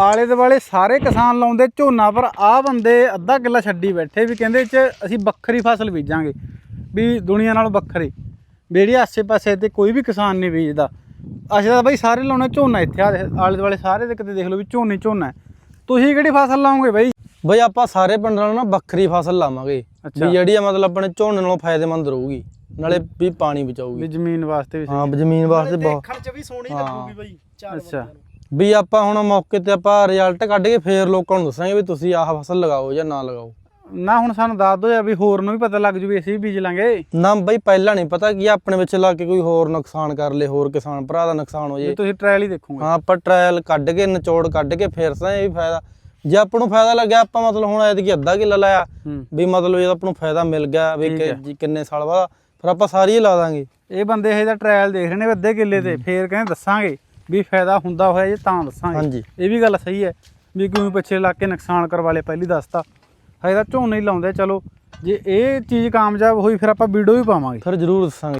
ਆਲੇ ਦੁਆਲੇ ਸਾਰੇ ਕਿਸਾਨ ਲਾਉਂਦੇ ਝੋਨਾ ਪਰ ਆ ਬੰਦੇ ਅੱਧਾ ਕਿੱਲਾ ਛੱਡੀ ਬੈਠੇ ਵੀ ਕਹਿੰਦੇ ਚ ਅਸੀਂ ਵੱਖਰੀ ਫਸਲ ਬੀਜਾਂਗੇ ਵੀ ਦੁਨੀਆ ਨਾਲੋਂ ਵੱਖਰੀ ਵੀ ਜਿਹੜੀ ਆਸੇ-ਪਾਸੇ ਤੇ ਕੋਈ ਵੀ ਕਿਸਾਨ ਨਹੀਂ ਬੀਜਦਾ ਅਸੀਂ ਤਾਂ ਬਾਈ ਸਾਰੇ ਲਾਉਣੇ ਝੋਨਾ ਇੱਥੇ ਆਲੇ ਦੁਆਲੇ ਸਾਰੇ ਦੇ ਕਿਤੇ ਦੇਖ ਲਓ ਵੀ ਝੋਨੇ ਝੋਨਾ। ਤੁਸੀਂ ਕਿਹੜੀ ਫਸਲ ਲਾਓਗੇ ਬਾਈ ਬਈ ਆਪਾਂ ਸਾਰੇ ਪਿੰਡਾਂ ਨੂੰ ਨਾ ਵੱਖਰੀ ਫਸਲ ਲਾਵਾਂਗੇ। ਵੀ ਜਿਹੜੀ ਆ ਮਤਲਬ ਆਪਣੇ ਝੋਨੇ ਨਾਲੋਂ ਫਾਇਦੇਮੰਦ ਰਹੂਗੀ ਨਾਲੇ ਵੀ ਪਾਣੀ ਵੀ ਬਚਾਊਗੀ ਜ਼ਮੀਨ ਵਾਸਤੇ ਵੀ ਹਾਂ ਜ਼ਮੀਨ ਵਾਸਤੇ ਬਹੁਤ ਦੇਖਣ ਚ ਵੀ ਸੋਹਣੀ। ਲੱਗੂਗੀ ਬਈ ਚਾਰ ਅੱਛਾ। ਵੀ ਆਪਾਂ ਹੁਣ ਮੌਕੇ ਤੇ ਆਪਾਂ ਰਿਜ਼ਲਟ ਕੱਢ ਕੇ ਫੇਰ ਲੋਕਾਂ ਨੂੰ ਦੱਸਾਂਗੇ ਵੀ ਤੁਸੀਂ ਆਹ ਫਸਲ ਲਗਾਓ ਜਾਂ ਨਾ ਲਗਾਓ। ਨਾ ਹੁਣ ਸਾਨੂੰ ਦੱਸ ਦਿਓ ਯਾਰ ਵੀ ਹੋਰ ਨੂੰ ਵੀ ਪਤਾ ਲੱਗ ਜੂ ਵੀ ਅਸੀਂ ਵੀ ਬੀਜ ਲਾਂਗੇ। ਨਾ ਬਈ ਪਹਿਲਾਂ ਨਹੀਂ ਪਤਾ ਕੀ ਆਪਣੇ ਵਿੱਚ ਲਾ ਕੇ ਕੋਈ ਹੋਰ ਨੁਕਸਾਨ ਕਰ ਲੇ ਹੋਰ ਕਿਸਾਨ ਭਰਾ ਦਾ ਨੁਕਸਾਨ ਹੋ ਵੀ ਜੇ ਤੁਸੀਂ ਟ੍ਰਾਇਲ ਹੀ ਦੇਖੋਗੇ। ਹਾਂ ਆਪਾਂ ਟ੍ਰਾਇਲ ਕੱਢ ਕੇ ਨਿਚੋੜ ਕੱਢ ਕੇ ਫੇਰ ਸਾਂ ਇਹ ਵੀ ਫਾਇਦਾ। ਜੇ ਆਪਾਂ ਨੂੰ ਫਾਇਦਾ ਲੱਗਿਆ ਆਪਾਂ ਮਤਲਬ ਹੁਣ ਐਤਕੀ ਅੱਧਾ ਕਿੱਲਾ ਲਾਇਆ। ਹੂੰ। ਵੀ ਮਤਲਬ ਜੇ ਆਪਾਂ ਨੂੰ ਫਾਇਦਾ ਮਿਲ ਗਿਆ ਵੀ ਕਿ-। ਜੀ ਕਿੰਨੇ ਸਾਲ ਬਾਅਦ ਫਿਰ ਆਪਾਂ ਸਾਰੀ ਹੀ ਲਾ ਦਾਂਗੇ। ਇਹ ਬੰਦੇ ਇਹਦਾ ਟ੍ਰਾਇਲ ਦੇਖ ਰਹੇ ਨੇ ਵੀ ਅੱਧੇ ਕਿੱਲੇ ਤੇ ਫੇਰ ਕਹਿੰਦੇ ਦੱਸਾਂਗੇ। ਵੀ ਫਾਇਦਾ ਹੁੰਦਾ ਹੋਇਆ ਜੇ ਤਾਂ ਦੱਸਾਂਗੇ। ਹਾਂਜੀ। ਇਹ ਵੀ ਗੱਲ ਸਹੀ ਹੈ ਵੀ ਕਿਉਂ ਪਿੱਛੇ ਲੱਗ ਕੇ ਨੁਕਸਾਨ ਕਰਵਾ ਲਿਆ ਪਹਿਲੀ ਦੱਸਤਾ। ਹਜੇ ਤਾਂ ਝੋਨੇ ਹੀ ਲਾਉਂਦੇ ਚਲੋ। ਜੇ ਇਹ ਚੀਜ਼ ਕਾਮਯਾਬ ਹੋਈ ਫਿਰ ਆਪਾਂ ਵੀਡੀਓ ਵੀ ਪਾਵਾਂਗੇ। ਫਿਰ ਜ਼ਰੂਰ ਦੱਸਾਂਗੇ।